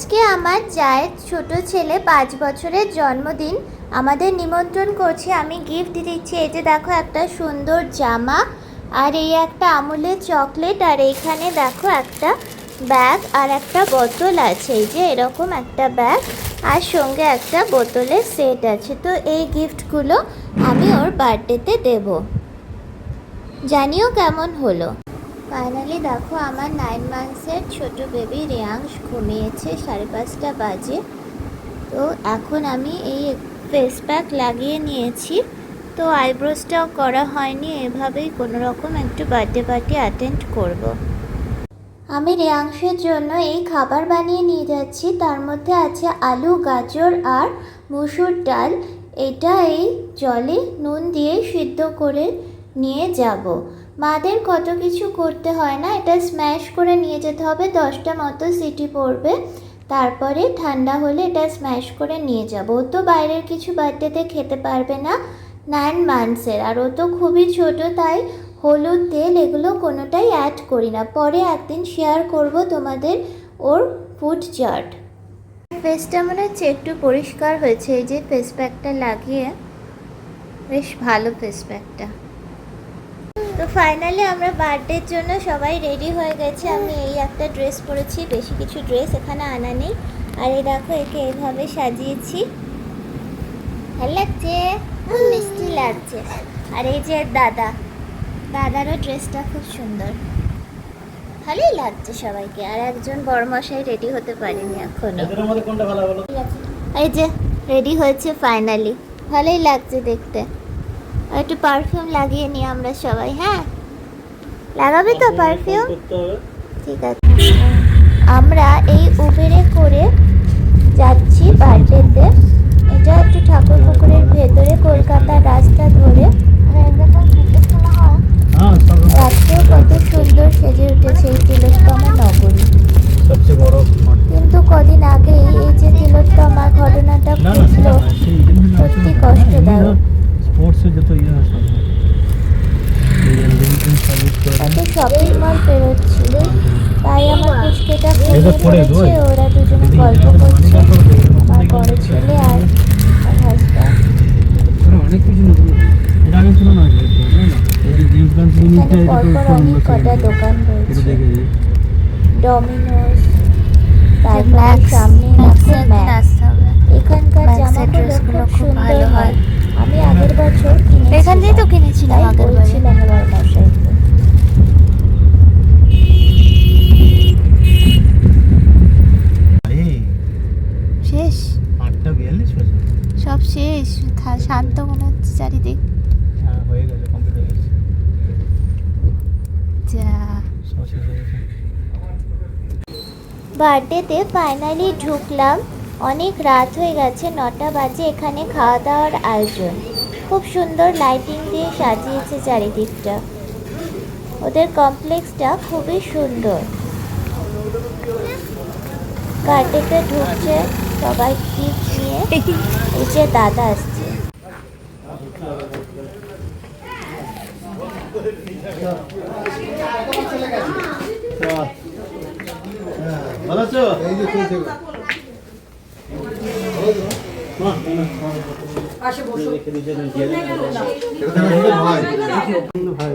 আজকে আমার জায়ের ছোট ছেলে পাঁচ বছরের জন্মদিন। আমাদের নিমন্ত্রণ করছে, আমি গিফট দিচ্ছি। এই যে দেখো, একটা সুন্দর জামা আর এই একটা আমুলের চকলেট আর এইখানে দেখো একটা ব্যাগ আর একটা বোতল আছে। এই যে এরকম একটা ব্যাগ আর সঙ্গে একটা বোতলের সেট আছে। তো এই গিফটগুলো আমি ওর বার্থডেতে দেবো। জানিও কেমন হলো। ফাইনালি দেখো আমার নাইন মান্থসের ছোট বেবি রেয়াংশ ঘুমিয়েছে, সাড়ে পাঁচটা বাজে। তো এখন আমি এই ফেস প্যাক লাগিয়ে নিয়েছি। তো আইব্রোসটাও করা হয়নি, এভাবেই কোনো রকম একটু বার্থডে পার্টি অ্যাটেন্ড করব। আমি রেয়াংশের জন্য এই খাবার বানিয়ে নিয়ে যাচ্ছি। তার মধ্যে আছে আলু, গাজর আর মুসুর ডাল। এটা এই জলে নুন দিয়ে সিদ্ধ করে নিয়ে যাব। মাদের কত কিছু করতে হয় না, এটা স্ম্যাশ করে নিয়ে যেতে হবে, দশটা মতো সিটি পড়বে। তারপরে ঠান্ডা হলে এটা স্ম্যাশ করে নিয়ে যাব। ও তো বাইরের কিছু বার্থডেতে খেতে পারবে না নাইন মান্থসের আর ও তো খুবই ছোট, তাই হলুদ, তেল এগুলো কোনোটাই অ্যাড করি না। পরে একদিন শেয়ার করব তোমাদের ওর ফুড চার্ট ফেসটা মনে হচ্ছে একটু পরিষ্কার হয়েছে, এই যে ফেস প্যাকটা লাগিয়ে, বেশ ভালো ফেস প্যাকটা তো ফাইনালি আমরা বার্থডের জন্য সবাই রেডি হয়ে গেছে। আমি এই একটা ড্রেস পরেছি বেশি কিছু ড্রেস এখানে আনা নেই। আর এই দেখো একে এইভাবে সাজিয়েছি। ভালো লাগছে? খুব মিষ্টি লাগছে। আর এই যে দাদা দাদারও ড্রেসটা খুব সুন্দর। ভালোই লাগছে সবাইকে। আর একজন বড়মশাই রেডি হতে পারেনি এখনও। এই যে রেডি হয়েছে ফাইনালি ভালোই লাগছে দেখতে। একটু পারফিউম লাগিয়ে নিই আমরা সবাই হ্যাঁ? লাগাবে তো পারফিউম ঠিক আছে। আমরা এই উবেরে করে যাচ্ছি বার্থডেতে এটা একটু ঠাকুর পুকুরের ভেতরে কলকাতার রাস্তা ধরে হ্যাঁ সব রাত্রেও কত সুন্দর সেজে উঠেছে এই তিলোত্তমা নগরী সবচেয়ে বড় মাঠ। কিন্তু কদিন আগে এই যে তিলোত্তমা ঘটনাটা না না সেটা ঘটলো না, সেই জিনিস না, সত্যি সেটা না। কষ্টদায়ক। এমনি স্পোর্টসে যত ইয়ে হয় সব হয়। এই লিঙ্কন সার্ভিস করে কত শপিং পেরোচ্ছিল। তাই আমার পুচকেটা এটা খুলে ধরেছে ওরা দুজনে গল্প করছে। আমার বড় ছেলে আর আর হাজব্যান্ড অনেক কিছু নতুন। এটা আগে ছিল না এখানে কটা দোকান রয়েছে। ডমিনোস তারপরে সামনে এখানকার জামাগুলো খুব সুন্দর হয়। আমি আগের বছর এখান থেকেই তো কিনেছিলাম। আগের বারে। বলছিলাম এবার মশাইকে আরে, শেষ আটটা বিয়াল্লিশ হয়েছে। সব শেষ। শান্ত মনে হচ্ছে চারিদিক। হ্যাঁ, হয়ে গেছে, complete হয়ে গেছে। যা। বার্থডেতে ফাইনালি ঢুকলাম। অনেক রাত হয়ে গেছে নটা বাজে এখানে খাওয়া দাওয়ার আয়োজন। খুব সুন্দর লাইটিং দিয়ে সাজিয়েছে চারিদিকটা। ওদের কমপ্লেক্সটা খুবই সুন্দর। বার্থডেতে ঢুকছে। সবাই নিয়ে এই যে দাদা আসছে। ভালো আছো? ভাই।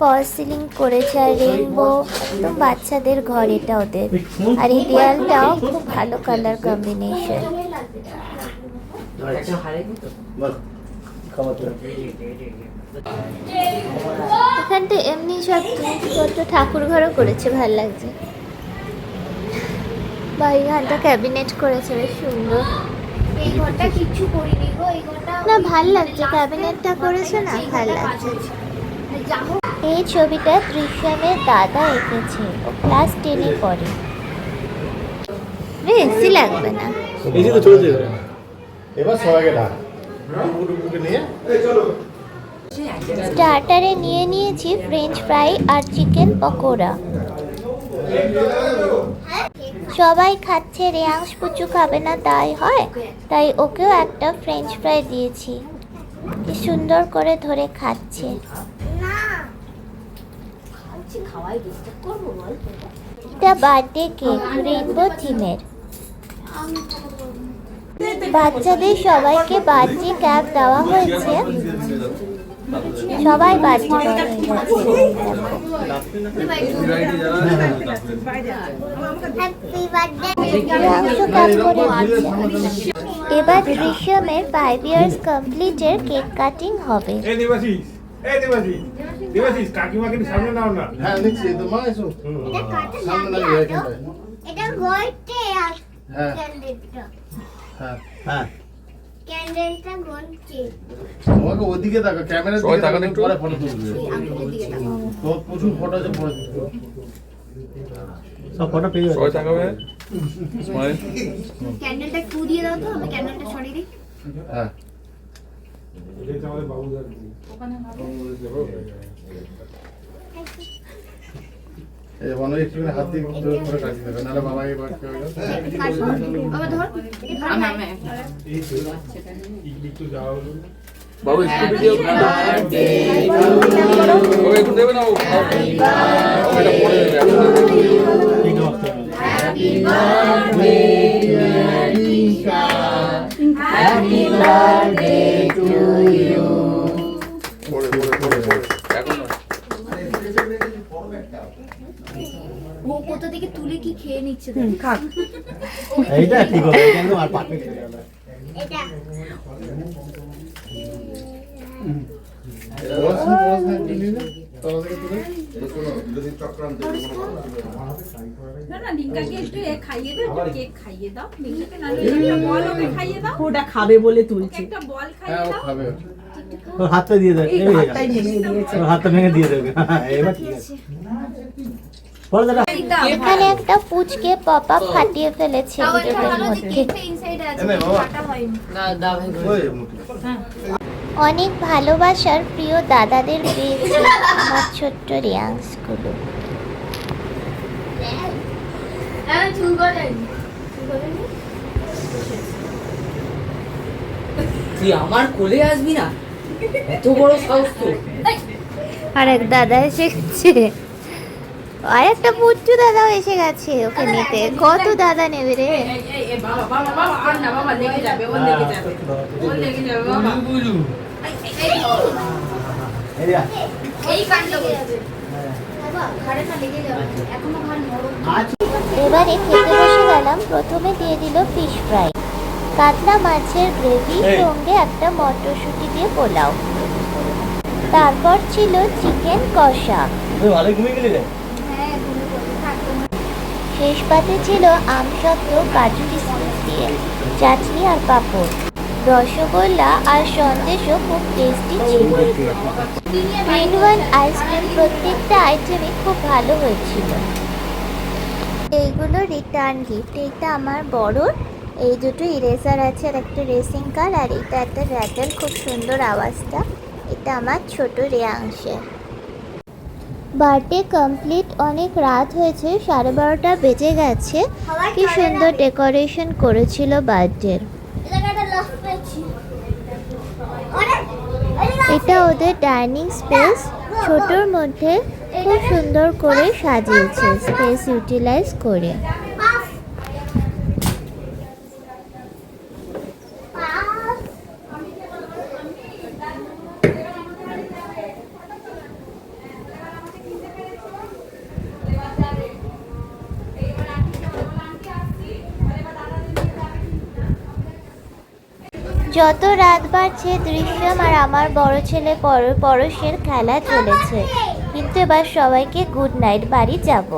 ফল সিলিং করেছে আর রেনবো একদম বাচ্চাদের ঘর এটা ওদের। আর এই দেয়ালটাও খুব ভালো কালার কম্বিনেশন। এখানটা এমনি সব জিনিসপত্র ঠাকুর ঘরও করেছে ভালো লাগছে। বা ক্যাবিনেট করেছে বেশ সুন্দর। এই ঘরটা কিচ্ছু করিনি গো এই ঘরটা না ভালো লাগছে ক্যাবিনেটটা করেছে না? ভালো লাগছে। এই ছবিটা দৃশ্যমের দাদা এঁকেছে ও ক্লাস টেনে পড়ে। এসি লাগবে না। এই যে তো চলছে। এবার সবাইকে ডাক স্টার্টারে নিয়ে নিয়েছি ফ্রেঞ্চ ফ্রাই আর চিকেন পকোড়া। সবাই খাচ্ছে রেয়াংশ পুচু খাবে না তাই হয়? তাই ওকেও একটা ফ্রেঞ্চ ফ্রাই দিয়েছি। কি সুন্দর করে ধরে খাচ্ছে। এটা বার্থডে কেক রেইনবো থিমের বাচ্চাদের সবাইকে বার্থডে ক্যাপ দেওয়া হয়েছে। সবাই বার্থডে। এবার দৃশ্যমের ফাইভ ইয়ার্স কমপ্লিটের কেক কাটিং হবে। এই দেবাশিস দেবাশিস কাকিমাকে সামনে নাও না। হ্যাঁ নিচ্ছি তো মা এসো। সামনে দাঁড়িয়ে এখানটায়। এটা গলতে হ্যাঁ। ক্যান্ডেলটা। হ্যাঁ। হ্যাঁ। ক্যান্ডেলটা তোমাকে ওদিকে দেখো ক্যামেরার দিকে একটু পরে ফটো তুলবে। তো প্রচুর ফটো আছে পরে সব ফটো পেয়ে যাবে। সবাই তাকাবে? স্মাইল ক্যান্ডেলটা একটু দিয়ে দাও তো আমি ক্যান্ডেলটা সরিয়ে দিই। হ্যাঁ। এটা আমাদের বাবুদার এই একটু হাত দিয়ে জোর করে কাটি দেবে নাহলে বাবা এবার কি হবে বাবা ধর। একটু যাওয়া হলো। বাবু একটু ভিডিও বাবু। একটু দেবে না ও? থেকে তুলে কি খেয়ে নিচ্ছে এইটা ঠিক হবে একদম আর ওটা খাবে বলে তুলছি। একটা বল খাইয়ে হ্যাঁ হাতটা দিয়ে দেবে হাতটা ভেঙে দিয়ে দেবে। হ্যাঁ, এবার ঠিক আছে। এখানে একটা পুচকে পপ ফাটিয়ে ফেলেছে ভিডিওটার মধ্যে। অনেক ভালোবাসার প্রিয় দাদাদের পেয়েছি আমার ছোট্ট রিয়াংসগুলো তুই আমার কোলে আসবি না? এত বড় সাহস তো আর এক দাদা এসে গেছে আর একটা পুচ্চু দাদাও এসে গেছে ওকে নিতে। কত দাদা নেবে রে? এবারে খেতে বসে গেলাম প্রথমে দিয়ে দিল ফিশ ফ্রাই কাতলা মাছের গ্রেভি সঙ্গে একটা মটরশুঁটি দিয়ে পোলাও। তারপর ছিল চিকেন কষা। ভালো ঘুমিয়ে গেলি রে? শেষ পাতে ছিল আমসত্ত্ব, কাজু কিশমিশ দিয়ে, চাটনি আর পাঁপড়। রসগোল্লা আর সন্দেশও খুব টেস্টি ছিল। গ্রিন ওয়ান আইসক্রিম প্রত্যেকটা আইটেমই খুব ভালো হয়েছিল। এইগুলো রিটার্ন গিফট এইটা আমার বড়র এই দুটো ইরেজার আছে, আর একটা রেসিং কার আর এটা একটা র্যাটেল খুব সুন্দর আওয়াজটা। এটা আমার ছোট রেয়াংশে বার্থডে কমপ্লিট অনেক রাত হয়েছে সাড়ে বারোটা বেজে গেছে। কি সুন্দর ডেকোরেশন করেছিল বার্থডে। এটা ওদের ডাইনিং স্পেস। ছোটোর মধ্যে খুব সুন্দর করে সাজিয়েছে স্পেস ইউটিলাইজ করে। যত রাত বাড়ছে, দৃশ্যম আর আমার বড় ছেলে পর, পরশের খেলা চলেছে। কিন্তু এবার সবাইকে গুড নাইট বাড়ি যাব।